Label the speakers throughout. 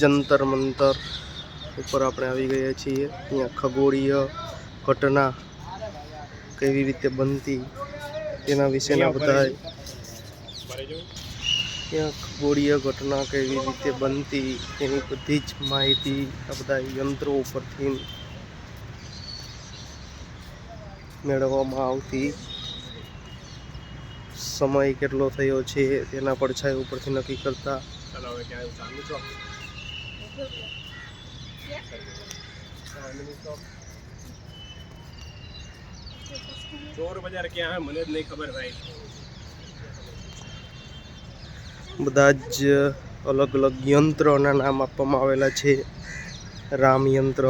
Speaker 1: જંતર મંતર ઉપર આપણે આવી ગયા છીએ. અહીંયા ખગોળીય ઘટના કેવી રીતે બનતી તેના વિશેના બધા ત્યાં ખગોળીય ઘટના કેવી રીતે બનતી તેની બધી જ માહિતી આ બધા યંત્રો ઉપરથી મેળવવામાં આવતી. સમય કેટલો થયો છે તેના પડછાયા ઉપરથી નક્કી કરતા.
Speaker 2: ચોર બજાર ક્યાં નહીં ખબર ભાઈ
Speaker 1: બધા જ અલગ અલગ યંત્રોના નામ આપવામાં આવેલા છે. રામ યંત્ર.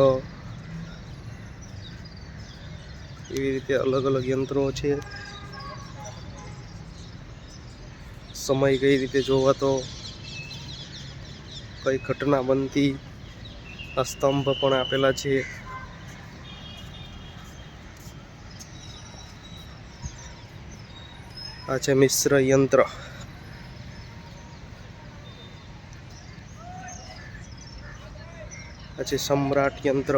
Speaker 1: એવી રીતે અલગ અલગ યંત્રો છે. સમય કઈ રીતે જોવાતો કઈ ઘટના બનતી સ્તંભ પણ આપેલા છે. આ છે મિશ્ર યંત્ર. આ છે સમ્રાટ યંત્ર.